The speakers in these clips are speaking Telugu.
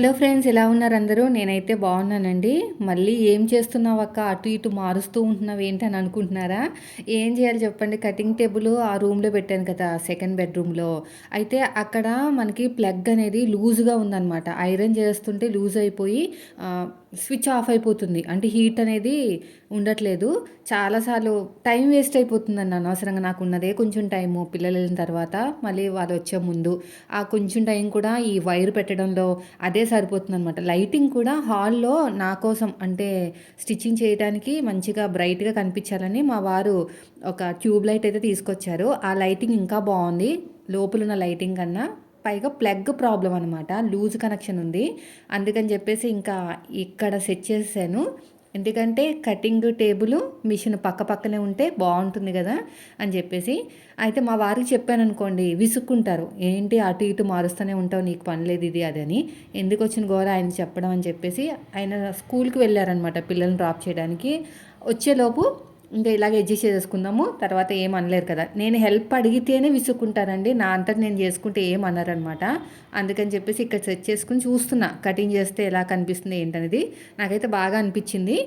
హలో ఫ్రెండ్స్ ఎలా ఉన్నారు అందరూ? నేనైతే బాగున్నానండి. మళ్ళీ ఏం చేస్తున్నావు అక్క? అటు ఇటు మారుస్తూ ఉంటున్నావు ఏంటని అనుకుంటున్నారా? ఏం చేయాలి చెప్పండి? కటింగ్ టేబుల్ ఆ రూమ్లో పెట్టాను కదా సెకండ్ బెడ్రూమ్లో. అయితే అక్కడ మనకి ప్లగ్ అనేది లూజ్గా ఉందన్నమాట. ఐరన్ చేస్తుంటే లూజ్ అయిపోయి స్విచ్ ఆఫ్ అయిపోతుంది. అంటే హీట్ అనేది ఉండట్లేదు. చాలాసార్లు టైం వేస్ట్ అయిపోతుందండి అనవసరంగా నాకు ఉన్నదే కొంచెం టైము పిల్లలు వెళ్ళిన తర్వాత మళ్ళీ వాళ్ళు వచ్చే ముందు. ఆ కొంచెం టైం కూడా ఈ వైర్ పెట్టడంలో అదే సరిపోతుంది అనమాట లైటింగ్ కూడా హాల్లో నా కోసం అంటే స్టిచ్చింగ్ చేయడానికి మంచిగా బ్రైట్గా కనిపించాలని మా వారు ఒక ట్యూబ్ లైట్ అయితే తీసుకొచ్చారు. ఆ లైటింగ్ ఇంకా బాగుంది. లోపల ఉన్న లైటింగ్ కన్నా పైగా ప్లగ్ ప్రాబ్లం అనమాట లూజ్ కనెక్షన్ ఉంది. అందుకని చెప్పేసి ఇంకా ఇక్కడ సెట్ చేసాను ఎందుకంటే కటింగ్ టేబుల్ మిషన్ పక్క పక్కనే ఉంటే బాగుంటుంది కదా అని చెప్పేసి. అయితే మా వారికి చెప్పాను అనుకోండి విసుక్కుంటారు. ఏంటి అటు ఇటు మారుస్తూనే ఉంటావు నీకు పని లేదు ఇది అది అని. ఎందుకు వచ్చిన గోర ఆయన చెప్పడం అని చెప్పేసి ఆయన స్కూల్కి వెళ్ళారనమాట పిల్లల్ని డ్రాప్ చేయడానికి. వచ్చేలోపు ఇంకా ఇలాగ అడ్జస్ట్ చేసుకుందాము. తర్వాత ఏం అనలేరు కదా. నేను హెల్ప్ అడిగితేనే విసుక్కుంటారండి నా అంతటి నేను చేసుకుంటే ఏం అనమాట అందుకని చెప్పేసి ఇక్కడ సెట్ చేసుకుని చూస్తున్నా. కటింగ్ చేస్తే ఎలా కనిపిస్తుంది ఏంటనేది. నాకైతే బాగా అనిపించింది.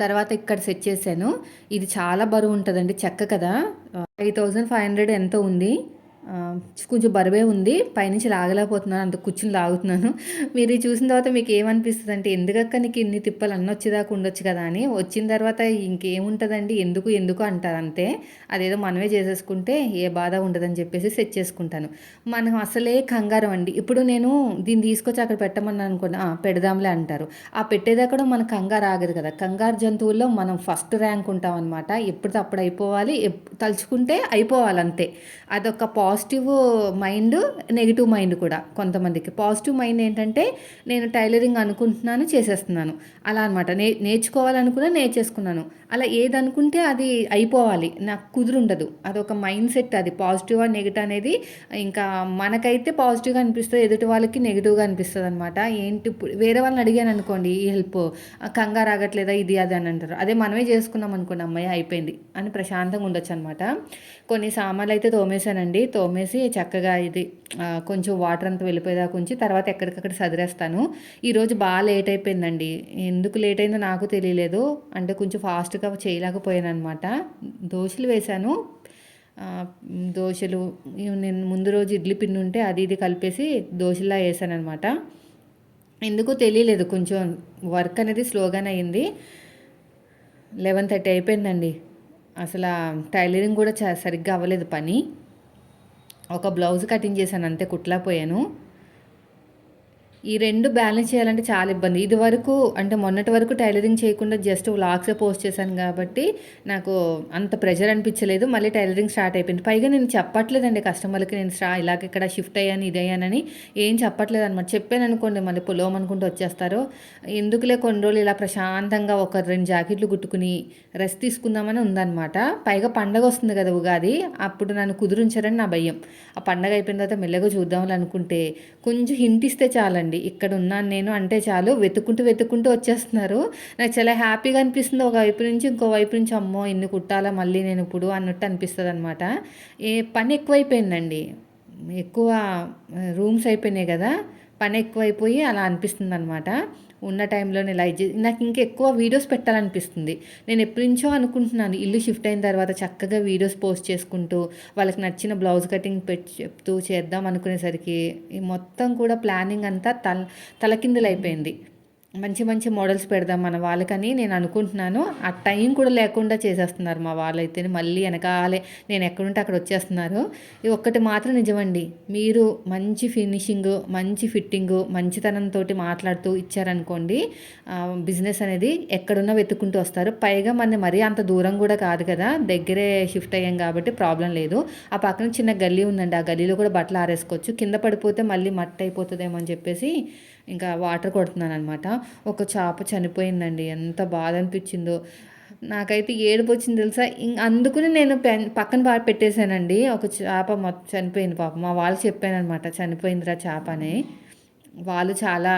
తర్వాత ఇక్కడ సెట్ చేశాను. ఇది చాలా బరువు ఉంటుందండి. చెక్క కదా. ఫైవ్ థౌజండ్ ఫైవ్ హండ్రెడ్ ఎంతో ఉంది. కొంచెం బరువే ఉంది. పైనుంచి లాగలేకపోతున్నాను. అంత కూర్చుని లాగుతున్నాను. మీరు చూసిన తర్వాత మీకు ఏమనిపిస్తుంది అంటే ఎందుకక్క నీకు ఇన్ని తిప్పలు అన్నీ వచ్చేదాకా ఉండొచ్చు కదా అని. వచ్చిన తర్వాత ఇంకేముంటుందండి? ఎందుకు ఎందుకు అంటారు అంతే. అదేదో మనమే చేసేసుకుంటే ఏ బాధ ఉండదని చెప్పేసి సెట్ చేసుకుంటాను. మనం అసలే కంగారం అండి. ఇప్పుడు నేను దీన్ని తీసుకొచ్చి అక్కడ పెట్టమని అనుకోండి పెడదాంలే అంటారు. ఆ పెట్టేదక్కడ మన కంగారు ఆగదు కదా. కంగారు జంతువుల్లో మనం ఫస్ట్ ర్యాంక్ ఉంటాం అనమాట ఎప్పుడు అప్పుడు అయిపోవాలి. తలుచుకుంటే అయిపోవాలి అంతే అదొక positive positive mind negative mind కూడా కొంతమందికి. పాజిటివ్ మైండ్ ఏంటంటే నేను టైలరింగ్ అనుకుంటున్నాను చేసేస్తున్నాను. అలా అనమాట నే నేర్చుకోవాలనుకున్నా నేర్చేసుకున్నాను. అలా ఏదనుకుంటే అది అయిపోవాలి. నాకు కుదురుండదు. అదొక మైండ్ సెట్ అది. పాజిటివ్ నెగిటివ్ అనేది ఇంకా మనకైతే పాజిటివ్గా అనిపిస్తుంది ఎదుటి వాళ్ళకి నెగిటివ్గా అనిపిస్తుంది అనమాట ఏంటి వేరే వాళ్ళని అడిగాను అనుకోండి ఈ హెల్ప్ కంగారు ఆగట్లేదా ఇది అది అని అంటారు. అదే మనమే చేసుకున్నాం అనుకోండి అమ్మాయి అయిపోయింది అని ప్రశాంతంగా ఉండొచ్చు అనమాట కొన్ని సామాన్లు అయితే తోమేశానండి. తో తోమేసి చక్కగా ఇది కొంచెం వాటర్ అంతా వెళ్ళిపోయేదాకా ఉంచి తర్వాత ఎక్కడికక్కడ సదిరేస్తాను. ఈరోజు బాగా లేట్ అయిపోయిందండి. ఎందుకు లేట్ అయిందో నాకు తెలియలేదు. అంటే కొంచెం ఫాస్ట్గా చేయలేకపోయాను అనమాట దోశలు వేశాను. దోశలు నేను ముందు రోజు ఇడ్లీ పిండి ఉంటే అది ఇది కలిపేసి దోశలా వేసాను అనమాట ఎందుకో తెలియలేదు. కొంచెం వర్క్ అనేది స్లోగానే అయింది. లెవెన్ థర్టీ అయిపోయిందండి. అసలు టైలరింగ్ కూడా సరిగ్గా అవ్వలేదు పని. ఒక బ్లౌజ్ కటింగ్ చేశాను అంతే కుట్లపోయాను. ఈ రెండు బ్యాలెన్స్ చేయాలంటే చాలా ఇబ్బంది. ఇది వరకు అంటే మొన్నటి వరకు టైలరింగ్ చేయకుండా జస్ట్ వ్లాగ్సే పోస్ట్ చేశాను కాబట్టి నాకు అంత ప్రెషర్ అనిపించలేదు. మళ్ళీ టైలరింగ్ స్టార్ట్ అయిపోయింది. పైగా నేను చెప్పట్లేదండి కస్టమర్లకి నేను స్టా ఇలాగ ఇక్కడ షిఫ్ట్ అయ్యాను ఇది అయ్యానని. ఏం చెప్పట్లేదు అనమాట. చెప్పాను అనుకోండి మళ్ళీ పొలం అనుకుంటూ వచ్చేస్తారు. ఎందుకులే కొన్ని రోజులు ఇలా ప్రశాంతంగా ఒక రెండు జాకెట్లు కుట్టుకుని రెస్ట్ తీసుకుందామని ఉందన్నమాట. పైగా పండగ వస్తుంది కదా ఉగాది అప్పుడు నన్ను కుదురించారని నా భయం. ఆ పండగ అయిపోయిన తర్వాత మెల్లగా చూద్దామని అనుకుంటే కొంచెం హింట్ ఇస్తే చాలండి. అండి ఇక్కడ ఉన్నాను నేను అంటే చాలు వెతుక్కుంటూ వెతుక్కుంటూ వచ్చేస్తున్నారు. నాకు చాలా హ్యాపీగా అనిపిస్తుంది ఒక వైపు నుంచి ఇంకో వైపు నుంచి అమ్మో ఇన్ని కుట్టాలా మళ్ళీ నేను ఇప్పుడు అన్నట్టు అనిపిస్తుంది అనమాట ఏ పని ఎక్కువైపోయిందండి. ఎక్కువ రూమ్స్ అయిపోయినాయి కదా పని ఎక్కువైపోయి అలా అనిపిస్తుంది అనమాట ఉన్న టైంలో నేను చేసి నాకు ఇంకా ఎక్కువ వీడియోస్ పెట్టాలనిపిస్తుంది. నేను ఎప్పటి నుంచో అనుకుంటున్నాను ఇల్లు షిఫ్ట్ అయిన తర్వాత చక్కగా వీడియోస్ పోస్ట్ చేసుకుంటూ వాళ్ళకి నచ్చిన బ్లౌజ్ కటింగ్ పెట్టి చెప్తూ చేద్దాం అనుకునేసరికి మొత్తం కూడా ప్లానింగ్ అంతా తల తలకిందులు అయిపోయింది మంచి మంచి మోడల్స్ పెడదాం మన వాళ్ళకని నేను అనుకుంటున్నాను. ఆ టైం కూడా లేకుండా చేసేస్తున్నారు మా వాళ్ళైతే. మళ్ళీ వెనకాలే నేను ఎక్కడుంటే అక్కడ వచ్చేస్తున్నారు. ఇది ఒక్కటి మాత్రం నిజమండి. మీరు మంచి ఫినిషింగ్ మంచి ఫిట్టింగ్ మంచితనంతో మాట్లాడుతూ ఇచ్చారనుకోండి బిజినెస్ అనేది ఎక్కడున్నా వెతుక్కుంటూ వస్తారు. పైగా మన మరీ అంత దూరం కూడా కాదు కదా. దగ్గరే షిఫ్ట్ అయ్యాం కాబట్టి ప్రాబ్లం లేదు. ఆ పక్కన చిన్న గల్లీ ఉందండి. ఆ గల్లీలో కూడా బట్టలు ఆరేసుకోవచ్చు. కింద పడిపోతే మళ్ళీ మట్టి అయిపోతుందేమో అని చెప్పేసి ఇంకా వాటర్ కొడుతున్నాను అనమాట ఒక చేప చనిపోయిందండి. ఎంత బాధ అనిపించిందో నాకైతే ఏడుపు వచ్చింది తెలుసా అందుకుని నేను పెన్ పక్కన బాగా పెట్టేశానండి. ఒక చేప మొత్తం చనిపోయింది పాపం. మా వాళ్ళు చెప్పాను అనమాట చనిపోయిందిరా చేప అని. వాళ్ళు చాలా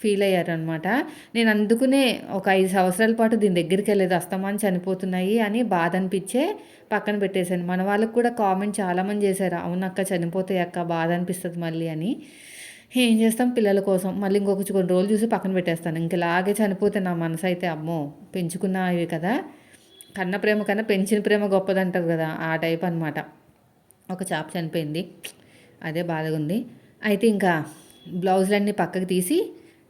ఫీల్ అయ్యారు అనమాట నేను అందుకునే ఒక ఐదు సంవత్సరాల పాటు దీని దగ్గరికి వెళ్ళేది అస్తమాన్ చనిపోతున్నాయి అని బాధ అనిపించే పక్కన పెట్టేశాను. మన వాళ్ళకి కూడా కామెంట్ చాలామంది చేశారు. అవునక్క చనిపోతాయి అక్క బాధ అనిపిస్తుంది మళ్ళీ అని. ఏం చేస్తాం పిల్లల కోసం? మళ్ళీ ఇంకొక కొన్ని రోజులు చూసి పక్కన పెట్టేస్తాను. ఇంక ఇలాగే చనిపోతే నా మనసు అయితే అమ్మో పెంచుకున్నవి కదా. కన్న ప్రేమ కన్నా పెంచిన ప్రేమ గొప్పదంటారు కదా ఆ టైప్ అనమాట ఒక చాప చనిపోయింది. అదే బాధగా ఉంది అయితే ఇంకా బ్లౌజులన్నీ పక్కకు తీసి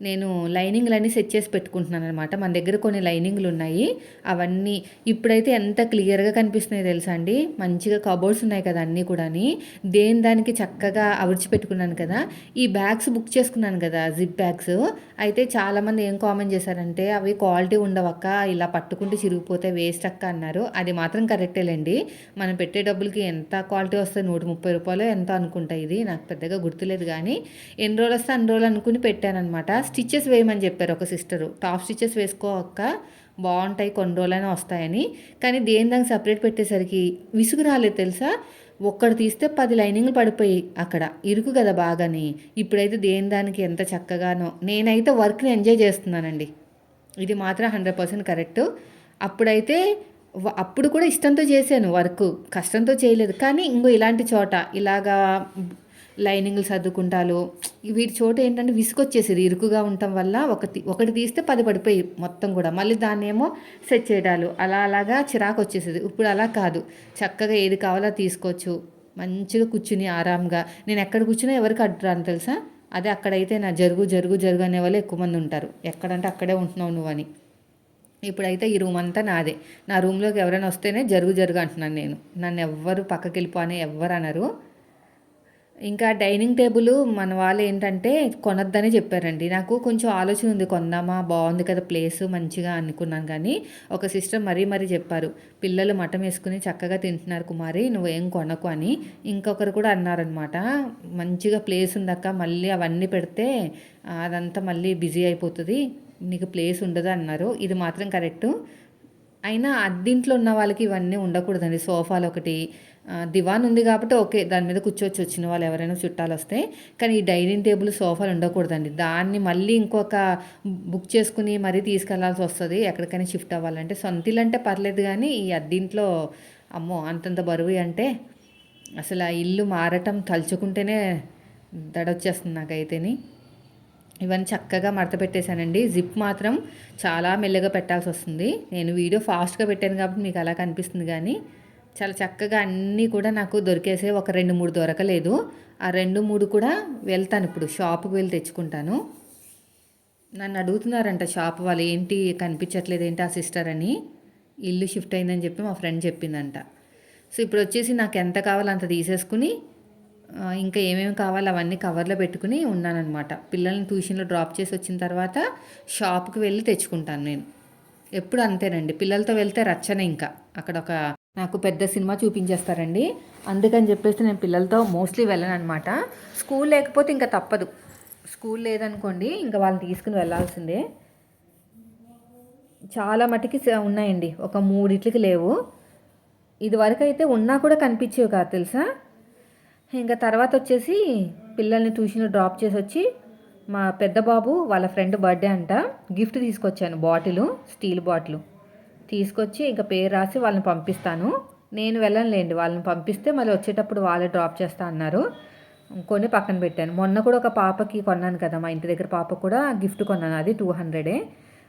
నేను లైనింగ్లన్నీ సెట్ చేసి పెట్టుకుంటున్నాను అనమాట మన దగ్గర కొన్ని లైనింగ్లు ఉన్నాయి అవన్నీ ఇప్పుడైతే ఎంత క్లియర్గా కనిపిస్తున్నాయి తెలుసా అండి? మంచిగా కబోర్డ్స్ ఉన్నాయి కదా అన్నీ కూడాని. దేని దానికి చక్కగా అవిర్చి పెట్టుకున్నాను కదా. ఈ బ్యాగ్స్ బుక్ చేసుకున్నాను కదా జిప్ బ్యాగ్స్. అయితే చాలామంది ఏం కామెంట్ చేశారంటే అవి క్వాలిటీ ఉండవక్క ఇలా పట్టుకుంటే చిరిగిపోతే వేస్ట్ అక్క అన్నారు. అది మాత్రం కరెక్టేలేండి మనం పెట్టే డబ్బులకి ఎంత క్వాలిటీ వస్తుంది నూట ముప్పై రూపాయలు ఎంత అనుకుంటా ఇది. నాకు పెద్దగా గుర్తులేదు కానీ ఎన్ని రోజులు వస్తే అన్ని రోజులు అనుకుని పెట్టాను అనమాట స్టిచ్చెస్ వేయమని చెప్పారు ఒక సిస్టరు. టాప్ స్టిచ్చెస్ వేసుకోక బాగుంటాయి కొన్ని రోజులైనా వస్తాయని. కానీ దేని దానికి సపరేట్ పెట్టేసరికి విసుగు రాలేదు తెలుసా? ఒక్కడు తీస్తే పది లైనింగ్లు పడిపోయి అక్కడ. ఇరుకు కదా బాగాని. ఇప్పుడైతే దేని దానికి ఎంత చక్కగానో. నేనైతే వర్క్ని ఎంజాయ్ చేస్తున్నానండి. ఇది మాత్రం హండ్రెడ్ పర్సెంట్ కరెక్ట్. అప్పుడైతే అప్పుడు కూడా ఇష్టంతో చేశాను వర్క్. కష్టంతో చేయలేదు. కానీ ఇంకో ఇలాంటి చోట ఇలాగా లైనింగ్లు సర్దుకుంటాలు. వీటి చోట ఏంటంటే విసుకొచ్చేసేది ఇరుకుగా ఉండటం వల్ల ఒకటి ఒకటి తీస్తే పది పడిపోయి మొత్తం కూడా. మళ్ళీ దాన్ని ఏమో సెట్ చేయడాలు. అలా అలాగా చిరాకు వచ్చేసేది ఇప్పుడు అలా కాదు. చక్కగా ఏది కావాలో తీసుకోవచ్చు. మంచిగా కూర్చుని ఆరాంగా. నేను ఎక్కడ కూర్చున్నా ఎవరికి అడ్డురాను తెలుసా? అదే అక్కడైతే నా జరుగు జరుగు జరుగు అనే వాళ్ళు ఎక్కువ మంది ఉంటారు. ఎక్కడంటే అక్కడే ఉంటున్నావు నువ్వు అని. ఇప్పుడైతే ఈ రూమ్ అంతా నాదే. నా రూమ్లోకి ఎవరైనా వస్తేనే జరుగు జరుగు అంటున్నాను నేను. నన్ను ఎవ్వరు పక్కకి వెళ్ళిపో అని ఎవ్వరు అనరు. ఇంకా డైనింగ్ టేబుల్ మన వాళ్ళు ఏంటంటే కొనొద్దని చెప్పారండి. నాకు కొంచెం ఆలోచన ఉంది. కొందామా? బాగుంది కదా ప్లేస్. మంచిగా అనుకున్నాను కానీ ఒక సిస్టర్ మరీ మరీ చెప్పారు. పిల్లలు మటం వేసుకుని చక్కగా తింటున్నారు కుమారి నువ్వేం కొనకు అని. ఇంకొకరు కూడా అన్నారనమాట మంచిగా ప్లేస్ ఉందక్క మళ్ళీ అవన్నీ పెడితే అదంతా మళ్ళీ బిజీ అయిపోతుంది. నీకు ప్లేస్ ఉండదు అన్నారు. ఇది మాత్రం కరెక్టు. అయినా అద్దింట్లో ఉన్న వాళ్ళకి ఇవన్నీ ఉండకూడదండి. సోఫాలు ఒకటి దివాన్ ఉంది కాబట్టి ఓకే దాని మీద కూర్చోవచ్చు వచ్చిన వాళ్ళు ఎవరైనా చుట్టాలు వస్తే కానీ ఈ డైనింగ్ టేబుల్ సోఫాలు ఉండకూడదండి. దాన్ని మళ్ళీ ఇంకొక బుక్ చేసుకుని మరీ తీసుకెళ్ళాల్సి వస్తుంది. ఎక్కడికైనా షిఫ్ట్ అవ్వాలంటే సొంత ఇల్లు అంటే పర్లేదు కానీ ఈ అద్దింట్లో అమ్మో అంతంత బరువు అంటే అసలు ఆ ఇల్లు మారటం తలుచుకుంటేనే దడొచ్చేస్తుంది నాకైతేని. ఇవన్నీ చక్కగా మడత పెట్టేశానండి. జిప్ మాత్రం చాలా మెల్లగా పెట్టాల్సి వస్తుంది నేను వీడియో ఫాస్ట్గా పెట్టాను కాబట్టి మీకు అలా కనిపిస్తుంది కానీ చాలా చక్కగా అన్నీ కూడా నాకు దొరికేసే ఒక రెండు మూడు దొరకలేదు. ఆ రెండు మూడు కూడా వెళ్తాను ఇప్పుడు. షాప్కి వెళ్ళి తెచ్చుకుంటాను. నన్ను అడుగుతున్నారంట షాప్ వాళ్ళు ఏంటి కనిపించట్లేదు ఏంటి ఆ సిస్టర్ అని? ఇల్లు షిఫ్ట్ అయిందని చెప్పి మా ఫ్రెండ్ చెప్పిందంట. సో ఇప్పుడు వచ్చేసి నాకు ఎంత కావాలో అంత తీసేసుకుని ఇంకా ఏమేమి కావాలో అవన్నీ కవర్లో పెట్టుకుని ఉన్నానన్నమాట. పిల్లల్ని ట్యూషన్లో డ్రాప్ చేసి వచ్చిన తర్వాత షాప్కి వెళ్ళి తెచ్చుకుంటాను నేను. ఎప్పుడు అంతేనండి. పిల్లలతో వెళ్తే రచ్చన ఇంకా. అక్కడ ఒక నాకు పెద్ద సినిమా చూపించేస్తారండి. అందుకని చెప్పేసి నేను పిల్లలతో మోస్ట్లీ వెళ్ళను అనమాట స్కూల్ లేకపోతే ఇంకా తప్పదు. స్కూల్ లేదనుకోండి ఇంకా వాళ్ళని తీసుకుని వెళ్ళాల్సిందే. చాలా మటుకి ఉన్నాయండి. ఒక మూడిట్లకి లేవు. ఇదివరకైతే అయితే ఉన్నా కూడా కనిపించేవి కాదు తెలుసా? ఇంకా తర్వాత వచ్చేసి పిల్లల్ని ట్యూషన్లో డ్రాప్ చేసి వచ్చి మా పెద్ద బాబు వాళ్ళ ఫ్రెండ్ బర్త్డే అంట. గిఫ్ట్ తీసుకొచ్చాను బాటిల్ స్టీల్ బాటిల్. తీసుకొచ్చి ఇంకా పేరు రాసి వాళ్ళని పంపిస్తాను. నేను వెళ్ళనులేండి వాళ్ళని పంపిస్తే మళ్ళీ వచ్చేటప్పుడు వాళ్ళే డ్రాప్ చేస్తా అన్నారు. కొని పక్కన పెట్టాను. మొన్న కూడా ఒక పాపకి కొన్నాను కదా మా ఇంటి దగ్గర పాప కూడా గిఫ్ట్ కొన్నాను అది టూ హండ్రెడే.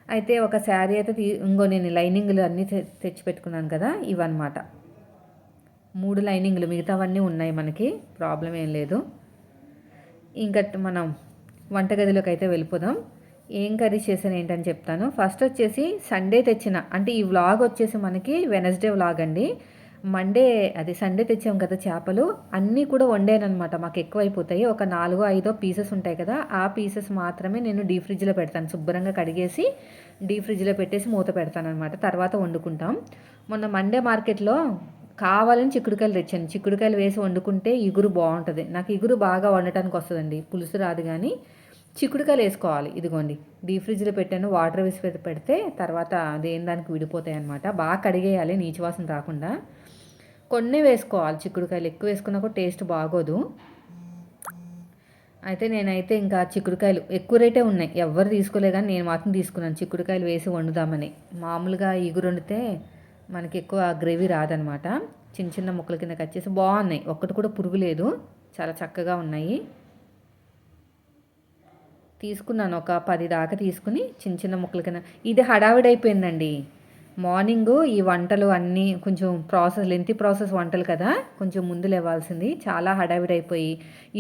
అయితే ఒక శారీ అయితే ఇంకో నేను లైనింగ్లు అన్నీ తెచ్చి పెట్టుకున్నాను కదా ఇవన్నమాట. మూడు లైనింగ్లు మిగతావన్నీ ఉన్నాయి మనకి ప్రాబ్లం ఏం లేదు. ఇంకా మనం వంటగదిలోకి అయితే వెళ్ళిపోదాం. ఏం కర్రీ చేశాను ఏంటని చెప్తాను. ఫస్ట్ వచ్చేసి సండే తెచ్చిన అంటే ఈ వ్లాగ్ వచ్చేసి మనకి వెనస్డే వ్లాగ్ అండి. మండే అది సండే తెచ్చాం కదా చేపలు. అన్నీ కూడా వండానమాట మాకు ఎక్కువైపోతాయి. ఒక నాలుగో ఐదో పీసెస్ ఉంటాయి కదా ఆ పీసెస్ మాత్రమే నేను డీ ఫ్రిడ్జ్లో పెడతాను. శుభ్రంగా కడిగేసి డీ ఫ్రిడ్జ్లో పెట్టేసి మూత పెడతాను అనమాట తర్వాత వండుకుంటాం. మొన్న మండే మార్కెట్లో కావాలని చిక్కుడుకాయలు తెచ్చాను. చిక్కుడుకాయలు వేసి వండుకుంటే ఇగురు బాగుంటుంది. నాకు ఇగురు బాగా వండటానికి వస్తుందండి. పులుసు రాదు కానీ. చిక్కుడుకాయలు వేసుకోవాలి. ఇదిగోండి. డీప్ ఫ్రిడ్జ్లో పెట్టాను. వాటర్ వేసి పెడితే తర్వాత దేని దానికి విడిపోతాయి అనమాట బాగా కడిగేయాలి. నీచువాసన రాకుండా. కొన్ని వేసుకోవాలి. చిక్కుడుకాయలు ఎక్కువ వేసుకున్నా కూడా టేస్ట్ బాగోదు. అయితే నేనైతే ఇంకా చిక్కుడుకాయలు ఎక్కువ రేటే ఉన్నాయి. ఎవరు తీసుకోలే కానీ నేను మాత్రం తీసుకున్నాను. చిక్కుడుకాయలు వేసి వండుదామని. మామూలుగా ఇగురు వండితే మనకి ఎక్కువ గ్రేవీ రాదనమాట చిన్న చిన్న ముక్కల కింద కట్ చేసి బాగున్నాయి. ఒక్కటి కూడా పురుగు లేదు. చాలా చక్కగా ఉన్నాయి. తీసుకున్నాను. ఒక పది దాకా తీసుకుని చిన్న చిన్న ముక్కల కింద. ఇది హడావిడి అయిపోయిందండి మార్నింగ్ ఈ వంటలు అన్నీ కొంచెం ప్రాసెస్ లెంతి ప్రాసెస్ వంటలు కదా కొంచెం ముందు లేవాల్సింది. చాలా హడావిడి అయిపోయి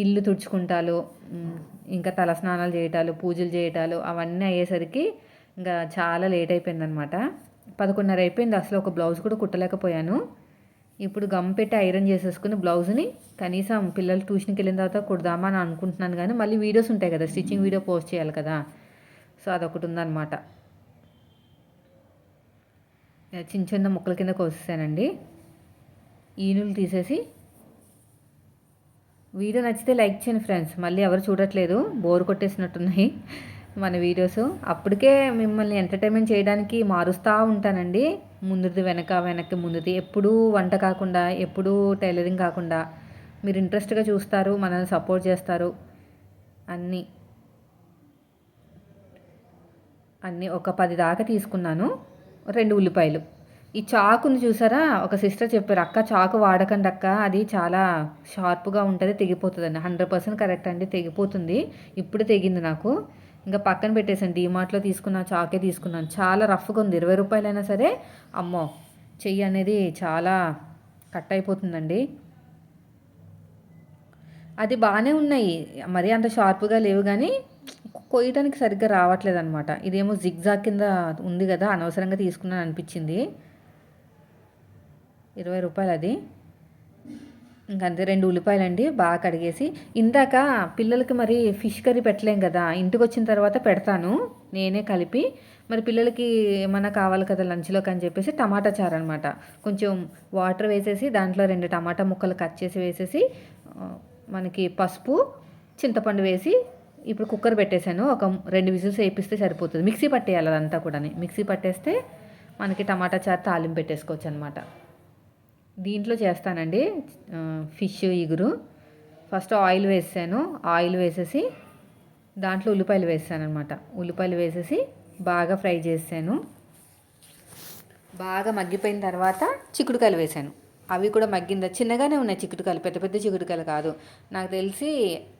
ఇల్లు తుడుచుకుంటాలు ఇంకా తలస్నానాలు చేయటాలు పూజలు చేయటాలు అవన్నీ అయ్యేసరికి ఇంకా చాలా లేట్ అయిపోయిందనమాట. పదకొండున్నర అయిపోయింది. అసలు ఒక బ్లౌజ్ కూడా కుట్టలేకపోయాను. ఇప్పుడు గమ్ పెట్టి ఐరన్ చేసేసుకుని బ్లౌజ్ని కనీసం పిల్లలు ట్యూషన్కి వెళ్ళిన తర్వాత కుడదామా అని అనుకుంటున్నాను కానీ మళ్ళీ వీడియోస్ ఉంటాయి కదా స్టిచ్చింగ్ వీడియో పోస్ట్ చేయాలి కదా. సో అదొకటి ఉందన్నమాట. చిన్న చిన్న ముక్కల కింద కోసేసానండి. ఈనులు తీసేసి వీడియో నచ్చితే లైక్ చేయండి ఫ్రెండ్స్. మళ్ళీ ఎవరు చూడట్లేదు బోర్ కొట్టేసినట్టున్నాయి మన వీడియోస్. అప్పటికే మిమ్మల్ని ఎంటర్టైన్మెంట్ చేయడానికి మారుస్తూ ఉంటానండి. ముందుది వెనక వెనక్కి ముందుది. ఎప్పుడూ వంట కాకుండా ఎప్పుడూ టైలరింగ్ కాకుండా మీరు ఇంట్రెస్ట్గా చూస్తారు మనల్ని సపోర్ట్ చేస్తారు. అన్నీ. అన్నీ ఒక పది దాకా తీసుకున్నాను. రెండు ఉల్లిపాయలు. ఈ చాకుని చూసారా? ఒక సిస్టర్ చెప్పారు అక్క చాకు వాడకండి అక్క. అది చాలా షార్ప్గా ఉంటుంది తెగిపోతుందండి హండ్రెడ్ పర్సెంట్ కరెక్ట్ అండి తెగిపోతుంది. ఇప్పుడు తెగింది నాకు. ఇంకా పక్కన పెట్టేసాను డీమార్ట్లో తీసుకున్న చాకే తీసుకున్నాను. చాలా రఫ్గా ఉంది. ఇరవై రూపాయలైనా సరే అమ్మో చెయ్యి అనేది చాలా కట్ అయిపోతుందండి. అది బాగానే ఉన్నాయి. మరీ అంత షార్ప్గా లేవు కానీ కొయ్యడానికి సరిగ్గా రావట్లేదు అనమాట ఇదేమో జిగ్జాగ్ కింద ఉంది కదా అనవసరంగా తీసుకున్నాను అనిపించింది. ఇరవై రూపాయలు అది. ఇంకంతే రెండు ఉల్లిపాయలు అండి బాగా కడిగేసి. ఇందాక పిల్లలకి మరి ఫిష్ కర్రీ పెట్టలేం కదా ఇంటికి వచ్చిన తర్వాత పెడతాను నేనే కలిపి. మరి పిల్లలకి ఏమైనా కావాలి కదా లంచ్లోకి అని చెప్పేసి టమాటా చారు అనమాట కొంచెం వాటర్ వేసేసి దాంట్లో రెండు టమాటా ముక్కలు కట్ చేసి వేసేసి మనకి పసుపు చింతపండు వేసి ఇప్పుడు కుక్కర్ పెట్టేశాను. ఒక రెండు విజిల్స్ వేపిస్తే సరిపోతుంది. మిక్సీ పట్టేయాలి అదంతా కూడా మిక్సీ పట్టేస్తే మనకి టమాటా చారు తాలింపు పెట్టేసుకోవచ్చు అనమాట దీంట్లో చేస్తానండి ఫిష్ ఇగురు. ఫస్ట్ ఆయిల్ వేసాను ఆయిల్ వేసేసి దాంట్లో ఉల్లిపాయలు వేసాను అనమాట ఉల్లిపాయలు వేసేసి బాగా ఫ్రై చేసాను. బాగా మగ్గిపోయిన తర్వాత చిక్కుడుకాయలు వేసాను. అవి కూడా మగ్గిందా? చిన్నగానే ఉన్నాయి చిక్కుడుకాయలు పెద్ద పెద్ద చిక్కుడుకాయలు కాదు. నాకు తెలిసి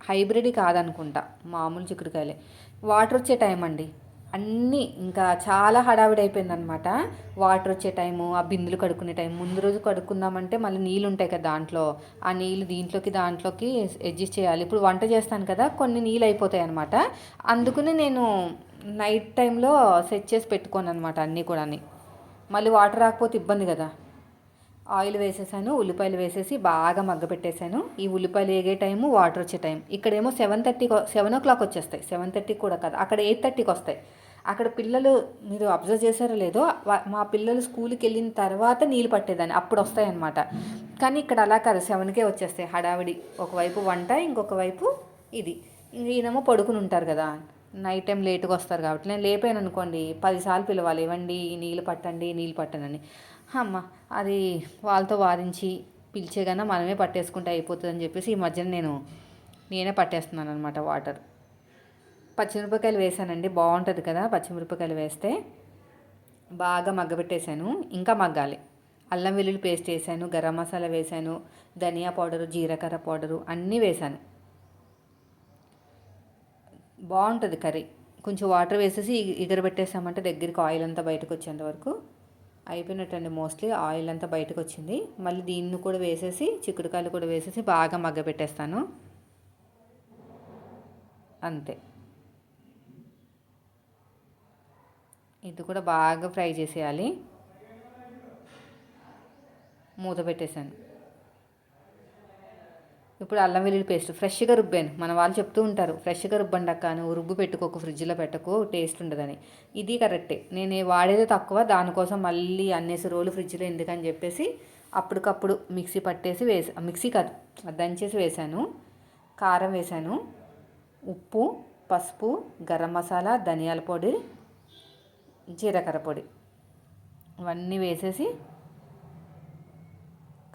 హైబ్రిడ్ కాదనుకుంటా మామూలు చిక్కుడుకాయలే. వాటర్ వచ్చే టైం అండి. అన్నీ ఇంకా చాలా హడావిడి అయిపోయిందనమాట వాటర్ వచ్చే టైము ఆ బిందులు కడుక్కునే టైం ముందు రోజు కడుక్కుందామంటే మళ్ళీ నీళ్ళు ఉంటాయి కదా దాంట్లో. ఆ నీళ్ళు దీంట్లోకి దాంట్లోకి అడ్జస్ట్ చేయాలి. ఇప్పుడు వంట చేస్తాను కదా కొన్ని నీళ్ళు అయిపోతాయి అనమాట అందుకునే నేను నైట్ టైంలో సెట్ చేసి పెట్టుకోను అనమాట అన్నీ కూడా మళ్ళీ వాటర్ రాకపోతే ఇబ్బంది కదా. ఆయిల్ వేసేసాను ఉల్లిపాయలు వేసేసి బాగా మగ్గపెట్టేశాను ఈ ఉల్లిపాయలు ఏగే టైము వాటర్ వచ్చే టైం. ఇక్కడేమో సెవెన్ థర్టీకి సెవెన్ ఓ క్లాక్ వచ్చేస్తాయి. సెవెన్ థర్టీకి కూడా కాదు అక్కడ ఎయిట్ థర్టీకి వస్తాయి. అక్కడ పిల్లలు మీరు అబ్జర్వ్ చేశారో లేదో మా పిల్లలు స్కూల్కి వెళ్ళిన తర్వాత నీళ్ళు పట్టేదాన్ని. అప్పుడు వస్తాయన్నమాట. కానీ ఇక్కడ అలా కాదు. సెవెన్కే వచ్చేస్తాయి. హడావిడి. ఒకవైపు వంట ఇంకొక వైపు ఇది. ఇంక ఈయనేమో పడుకుని ఉంటారు కదా. నైట్ టైం లేట్గా వస్తారు కాబట్టి. నేను లేపాను అనుకోండి. పదిసార్లు పిలవాలి. ఇవ్వండి నీళ్ళు పట్టండి నీళ్ళు పట్టనని అమ్మ అది వాళ్ళతో వారించి పిలిచేగానే మనమే పట్టేసుకుంటే అయిపోతుంది అని చెప్పేసి ఈ మధ్యన నేను నేనే పట్టేస్తున్నాను అనమాట వాటర్. పచ్చిమిరపకాయలు వేసానండి బాగుంటుంది కదా పచ్చిమిరపకాయలు వేస్తే. బాగా మగ్గబెట్టేశాను ఇంకా మగ్గాలి. అల్లం వెల్లుల్లి పేస్ట్ వేసాను గరం మసాలా వేసాను ధనియా పౌడరు జీలకర్ర పౌడరు అన్నీ వేసాను. బాగుంటుంది కర్రీ. కొంచెం వాటర్ వేసేసి ఎగరబెట్టేసామంటే దగ్గరికి ఆయిల్ అంతా బయటకు వచ్చేంత వరకు. అయిపోయినట్టండి మోస్ట్లీ ఆయిల్ అంతా బయటకు వచ్చింది. మళ్ళీ దీన్ని కూడా వేసేసి చిక్కుడుకాయలు కూడా వేసేసి బాగా మగ్గబెట్టేస్తాను. అంతే. ఇది కూడా బాగా ఫ్రై చేసేయాలి. మూత పెట్టేశాను. ఇప్పుడు అల్లం వెల్లుల్లి పేస్ట్ ఫ్రెష్గా రుబ్బాను. మన వాళ్ళు చెప్తూ ఉంటారు ఫ్రెష్గా రుబ్బండి అక్క నువ్వు రుబ్బు పెట్టుకోకు ఫ్రిడ్జ్లో పెట్టకు టేస్ట్ ఉండదని. ఇది కరెక్టే. నేను వాడేది తక్కువ దానికోసం మళ్ళీ అన్నేసి రోజులు ఫ్రిడ్జ్లో ఎందుకని చెప్పేసి అప్పటికప్పుడు మిక్సీ పట్టేసి వేసా మిక్సీ కాదు దంచేసి వేసాను. కారం వేసాను. ఉప్పు పసుపు గరం మసాలా ధనియాల పొడి జీలకర్ర పొడి. ఇవన్నీ వేసేసి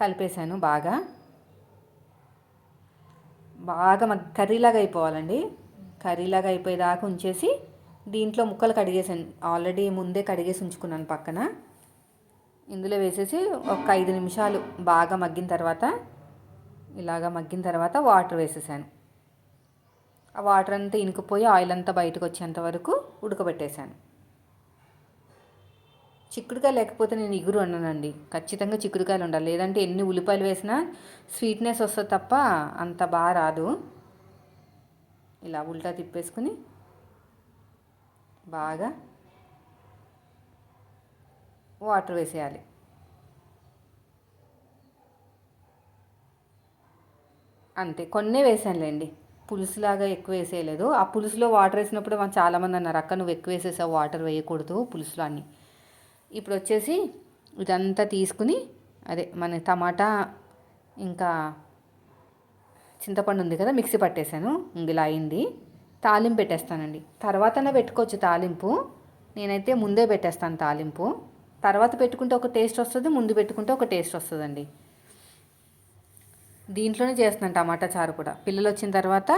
కలిపేశాను బాగా. బాగా మాకు కర్రీలాగా అయిపోవాలండి. కర్రీలాగా అయిపోయేదాకా ఉంచేసి దీంట్లో ముక్కలు కడిగేసాను. ఆల్రెడీ ముందే కడిగేసి ఉంచుకున్నాను పక్కన. ఇందులో వేసేసి ఒక ఐదు నిమిషాలు బాగా మగ్గిన తర్వాత ఇలాగా మగ్గిన తర్వాత వాటర్ వేసేసాను. ఆ వాటర్ అంతా ఇనుకుపోయి ఆయిల్ అంతా బయటకు వచ్చేంత వరకు ఉడకబెట్టేశాను. చిక్కుడుకాయ లేకపోతే నేను ఇగురు అన్నానండి. ఖచ్చితంగా చిక్కుడుకాయలు ఉండాలి. లేదంటే ఎన్ని ఉల్లిపాయలు వేసినా స్వీట్నెస్ వస్తుంది తప్ప అంత బాగా రాదు. ఇలా ఉల్టా తిప్పేసుకుని బాగా వాటర్ వేసేయాలి. అంతే. కొన్నే వేసానులేండి. పులుసులాగా ఎక్కువ వేసేయలేదు. ఆ పులుసులో వాటర్ వేసినప్పుడు మనం చాలామంది అన్నారు అక్క నువ్వు ఎక్కువ వేసేసావు వాటర్ వేయకూడదు పులుసులో అని. ఇప్పుడు వచ్చేసి ఇదంతా తీసుకుని అదే మన టమాటా ఇంకా చింతపండు ఉంది కదా మిక్సీ పట్టేశాను ఇలా అయింది. తాలింపు పెట్టేస్తానండి. తర్వాతనే పెట్టుకోవచ్చు తాలింపు. నేనైతే ముందే పెట్టేస్తాను తాలింపు. తర్వాత పెట్టుకుంటే ఒక టేస్ట్ వస్తుంది ముందు పెట్టుకుంటే ఒక టేస్ట్ వస్తుందండి. దీంట్లోనే చేస్తున్నాను టమాటా చారు కూడా. పిల్లలు వచ్చిన తర్వాత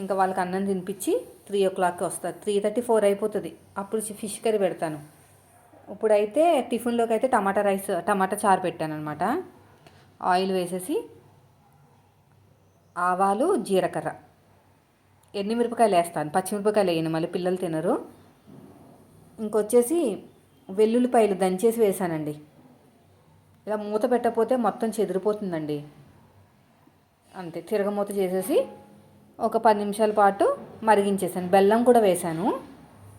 ఇంకా వాళ్ళకి అన్నం తినిపించి త్రీ ఓ క్లాక్కి వస్తారు త్రీ థర్టీ ఫోర్ అయిపోతుంది. అప్పుడు ఫిష్ కర్రీ పెడతాను. ఇప్పుడైతే టిఫిన్లోకి అయితే టమాటా రైస్ టమాటా చారు పెట్టాను అనమాట ఆయిల్ వేసేసి ఆవాలు జీలకర్ర. ఎన్ని మిరపకాయలు వేస్తాను. పచ్చిమిరపకాయలు వేయను మళ్ళీ పిల్లలు తినరు. ఇంకొచ్చేసి వెల్లుల్లిపాయలు దంచేసి వేసానండి. ఇలా మూత పెట్టకపోతే మొత్తం చెదిరిపోతుందండి. అంతే తిరగమూత చేసేసి ఒక పది నిమిషాల పాటు మరిగించేసాను. బెల్లం కూడా వేసాను.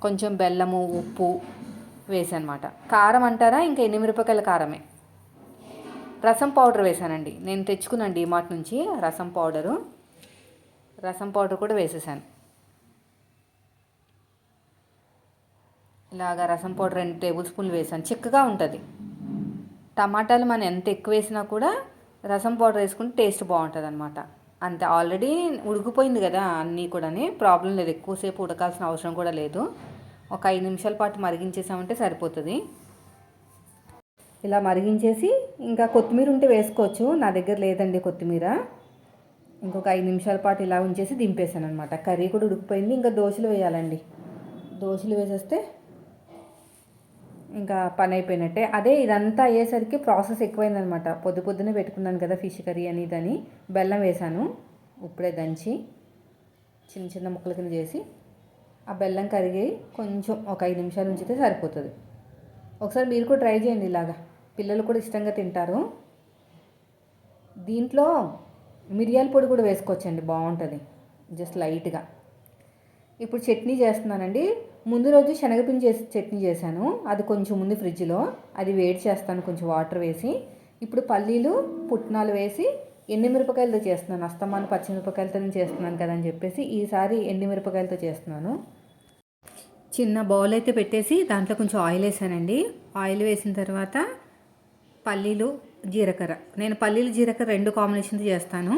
కొంచెం బెల్లము ఉప్పు వేసానమాట కారం అంటారా? ఇంకా మిరపకాయల కారమే? రసం పౌడర్ వేసానండి నేను తెచ్చుకున్నాను డిమార్ట్ నుంచి రసం పౌడరు. రసం పౌడర్ కూడా వేసేసాను. ఇలాగా రసం పౌడర్ రెండు టేబుల్ స్పూన్లు వేసాను చిక్కగా ఉంటుంది. టమాటాలు మనం ఎంత ఎక్కువ వేసినా కూడా రసం పౌడర్ వేసుకుంటే టేస్ట్ బాగుంటుంది అనమాట అంతే. ఆల్రెడీ ఉడికిపోయింది కదా అన్నీ కూడా ప్రాబ్లం లేదు. ఎక్కువసేపు ఉడకాల్సిన అవసరం కూడా లేదు. ఒక ఐదు నిమిషాల పాటు మరిగించేసామంటే సరిపోతుంది. ఇలా మరిగించేసి ఇంకా కొత్తిమీర ఉంటే వేసుకోవచ్చు. నా దగ్గర లేదండి కొత్తిమీర. ఇంకొక ఐదు నిమిషాల పాటు ఇలా ఉంచేసి దింపేసాను అనమాట కర్రీ కూడా ఉడికిపోయింది. ఇంకా దోశలు వేయాలండి. దోశలు వేసేస్తే ఇంకా పని అయిపోయినట్టే. అదే ఇదంతా అయ్యేసరికి ప్రాసెస్ ఎక్కువైందనమాట పొద్దు పొద్దునే పెట్టుకున్నాను కదా ఫిష్ కర్రీ అని దాన్ని బెల్లం వేసాను ఇప్పుడే దంచి చిన్న చిన్న ముక్కల కింద చేసి ఆ బెల్లం కరిగి కొంచెం ఒక ఐదు నిమిషాలు ఉంచితే సరిపోతుంది. ఒకసారి మీరు కూడా ట్రై చేయండి ఇలాగా. పిల్లలు కూడా ఇష్టంగా తింటారు. దీంట్లో మిరియాల పొడి కూడా వేసుకోవచ్చండి బాగుంటుంది. జస్ట్ లైట్గా. ఇప్పుడు చట్నీ చేస్తున్నానండి. ముందు రోజు శనగపిండి చేసి చట్నీ చేశాను. అది కొంచెం ముందు ఫ్రిడ్జ్లో. అది వేడి చేస్తాను కొంచెం వాటర్ వేసి. ఇప్పుడు పల్లీలు పుట్నాలు వేసి ఎండుమిరపకాయలతో చేస్తున్నాను. అస్తమాను పచ్చిమిరపకాయలతో చేస్తున్నాను కదా అని చెప్పేసి ఈసారి ఎండుమిరపకాయలతో చేస్తున్నాను. చిన్న బౌల్ అయితే పెట్టేసి దాంట్లో కొంచెం ఆయిల్ వేసానండి. ఆయిల్ వేసిన తర్వాత పల్లీలు జీలకర్ర నేను పల్లీలు జీలకర్ర రెండు కాంబినేషన్తో చేస్తాను.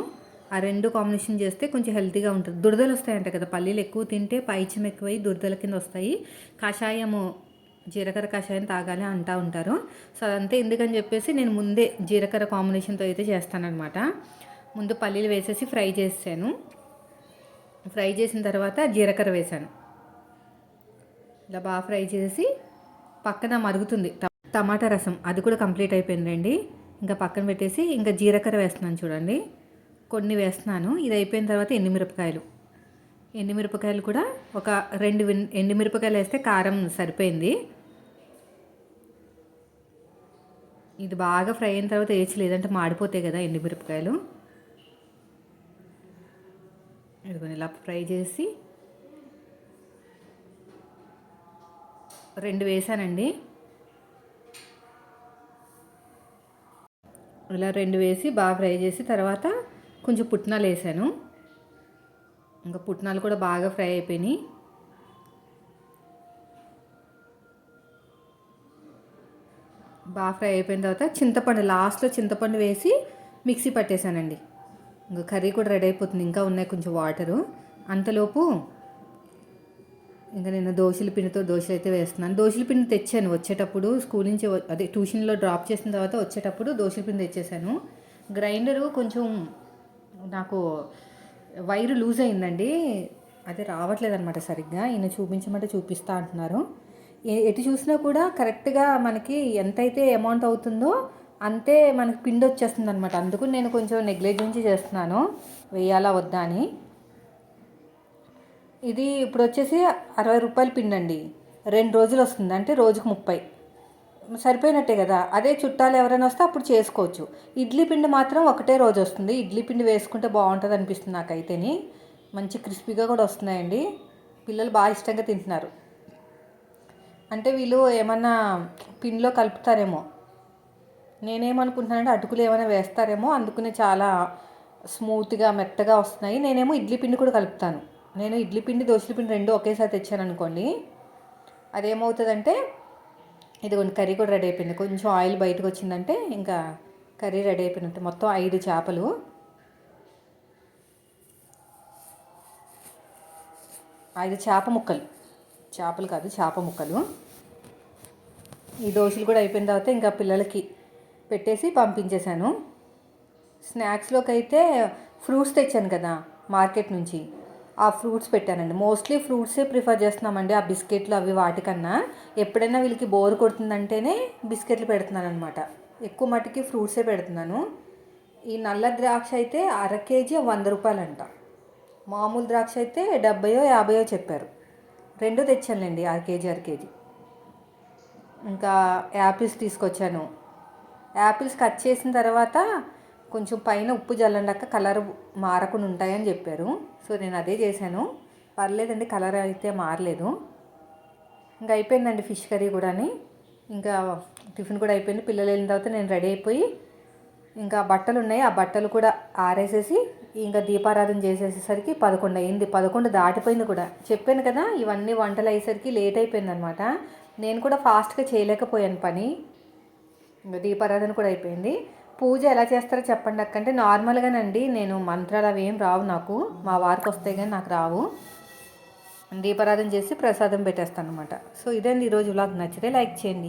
ఆ రెండు కాంబినేషన్ చేస్తే కొంచెం హెల్తీగా ఉంటుంది. దురదలు వస్తాయంట కదా పల్లీలు ఎక్కువ తింటే పైచం ఎక్కువై దురదల కింద వస్తాయి. కషాయము జీలకర్ర కషాయం తాగాలి అంటూ ఉంటారు. సో అదంతా ఎందుకని చెప్పేసి నేను ముందే జీలకర్ర కాంబినేషన్తో అయితే చేస్తానన్నమాట. ముందు పల్లీలు వేసేసి ఫ్రై చేసాను ఫ్రై చేసిన తర్వాత జీలకర్ర వేసాను. ఇలా బాగా ఫ్రై చేసి పక్కన మరుగుతుంది టమాటా రసం. అది కూడా కంప్లీట్ అయిపోయిందండి. ఇంకా పక్కన పెట్టేసి ఇంకా జీలకర్ర వేస్తున్నాను చూడండి. కొన్ని వేస్తున్నాను. ఇది అయిపోయిన తర్వాత ఎండుమిరపకాయలు. ఎండుమిరపకాయలు కూడా ఒక రెండు ఎండుమిరపకాయలు వేస్తే కారం సరిపోయింది. ఇది బాగా ఫ్రై అయిన తర్వాత వేసి లేదంటే మాడిపోతాయి కదా ఎండుమిరపకాయలు. ఇదిగోని ఇలా ఫ్రై చేసి రెండు వేసానండి. ఇలా రెండు వేసి బాగా ఫ్రై చేసి తర్వాత కొంచెం పుట్నాలు వేసాను. ఇంకా పుట్నాలు కూడా బాగా ఫ్రై అయిపోయినాయి. బాగా ఫ్రై అయిపోయిన తర్వాత చింతపండు లాస్ట్లో చింతపండు వేసి మిక్సీ పట్టేశానండి ఇంకా కర్రీ కూడా రెడీ అయిపోతుంది. ఇంకా ఉన్నాయి కొంచెం వాటరు. అంతలోపు ఇంకా నేను దోశల పిండితో దోశలు అయితే వేస్తున్నాను. దోశల పిండి తెచ్చాను వచ్చేటప్పుడు స్కూల్ నుంచి అదే ట్యూషన్లో డ్రాప్ చేసిన తర్వాత వచ్చేటప్పుడు దోశల పిండి తెచ్చేసాను. గ్రైండరు కొంచెం నాకు వైరు లూజ్ అయిందండి. అదే రావట్లేదు అనమాట సరిగ్గా. ఈయన చూపించమంటే చూపిస్తా అంటున్నారు. ఎటు చూసినా కూడా కరెక్ట్గా మనకి ఎంతైతే అమౌంట్ అవుతుందో అంతే మనకి పిండి వచ్చేస్తుంది అనమాట అందుకు నేను కొంచెం నెగ్లెజెన్సీ చేస్తున్నాను. వేయాలా వద్దా అని. ఇది ఇప్పుడు వచ్చేసి అరవై రూపాయల పిండి అండి. రెండు రోజులు వస్తుంది. అంటే రోజుకు ముప్పై. సరిపోయినట్టే కదా. అదే చుట్టాలు ఎవరైనా వస్తే అప్పుడు చేసుకోవచ్చు. ఇడ్లీ పిండి మాత్రం ఒకటే రోజు వస్తుంది. ఇడ్లీ పిండి వేసుకుంటే బాగుంటుంది అనిపిస్తుంది నాకైతేని. మంచి క్రిస్పీగా కూడా వస్తున్నాయండి. పిల్లలు బాగా ఇష్టంగా తింటున్నారు. అంటే వీళ్ళు ఏమన్నా పిండిలో కలుపుతారేమో. నేనేమనుకుంటున్నానంటే అటుకులు ఏమైనా వేస్తారేమో. అందుకనే చాలా స్మూత్గా మెత్తగా వస్తున్నాయి. నేనేమో ఇడ్లీ పిండి కూడా కలుపుతాను. నేను ఇడ్లీ పిండి దోశల పిండి రెండు ఒకేసారి తెచ్చాను అనుకోండి అదేమవుతుందంటే ఇదిగోండి కర్రీ కూడా రెడీ అయిపోయింది. కొంచెం ఆయిల్ బయటకు వచ్చిందంటే ఇంకా కర్రీ రెడీ అయిపోయినట్టు మొత్తం ఐదు చేపలు. ఐదు చేప ముక్కలు. చేపలు కాదు చేప ముక్కలు. ఈ దోశలు కూడా అయిపోయిన తర్వాత ఇంకా పిల్లలకి పెట్టేసి పంపించేశాను. స్నాక్స్లోకి అయితే ఫ్రూట్స్ తెచ్చాను కదా మార్కెట్ నుంచి. ఆ ఫ్రూట్స్ పెట్టానండి. మోస్ట్లీ ఫ్రూట్సే ప్రిఫర్ చేస్తున్నామండి ఆ బిస్కెట్లు అవి వాటికన్నా. ఎప్పుడైనా వీళ్ళకి బోర్ కొడుతుందంటేనే బిస్కెట్లు పెడుతున్నాను అనమాట ఎక్కువ మటుకి ఫ్రూట్సే పెడుతున్నాను. ఈ నల్ల ద్రాక్ష అయితే అర కేజీ వంద రూపాయలంట. మామూలు ద్రాక్ష అయితే డెబ్బయో యాభయో చెప్పారు. రెండు తెచ్చానులేండి అర కేజీ అర కేజీ. ఇంకా యాపిల్స్ తీసుకొచ్చాను. యాపిల్స్ కట్ చేసిన తర్వాత కొంచెం పైన ఉప్పు జల్లండాక కలర్ మారకుండా ఉంటాయని చెప్పారు. సో నేను అదే చేశాను. పర్లేదండి కలర్ అయితే మారలేదు. ఇంకా అయిపోయిందండి ఫిష్ కర్రీ కూడాని. ఇంకా టిఫిన్ కూడా అయిపోయింది. పిల్లలు వెళ్ళిన తర్వాత నేను రెడీ అయిపోయి ఇంకా బట్టలు ఉన్నాయి. ఆ బట్టలు కూడా ఆరేసేసి ఇంకా దీపారాధన చేసేసేసరికి పదకొండు అయింది. పదకొండు దాటిపోయింది కూడా. చెప్పాను కదా ఇవన్నీ వంటలు అయ్యేసరికి లేట్ అయిపోయింది అనమాట నేను కూడా ఫాస్ట్గా చేయలేకపోయాను పని. ఇంకా దీపారాధన కూడా అయిపోయింది. పూజ ఎలా చేస్తారో చెప్పండి అక్క. అంటే నార్మల్గానండి నేను మంత్రాలు అవి ఏం రావు నాకు. మా వారికి వస్తే కానీ నాకు రావు. దీపారాధన చేసి ప్రసాదం పెట్టేస్తాను అనమాట సో ఇదండి ఈరోజు వ్లాగ్. నచ్చితే లైక్ చేయండి.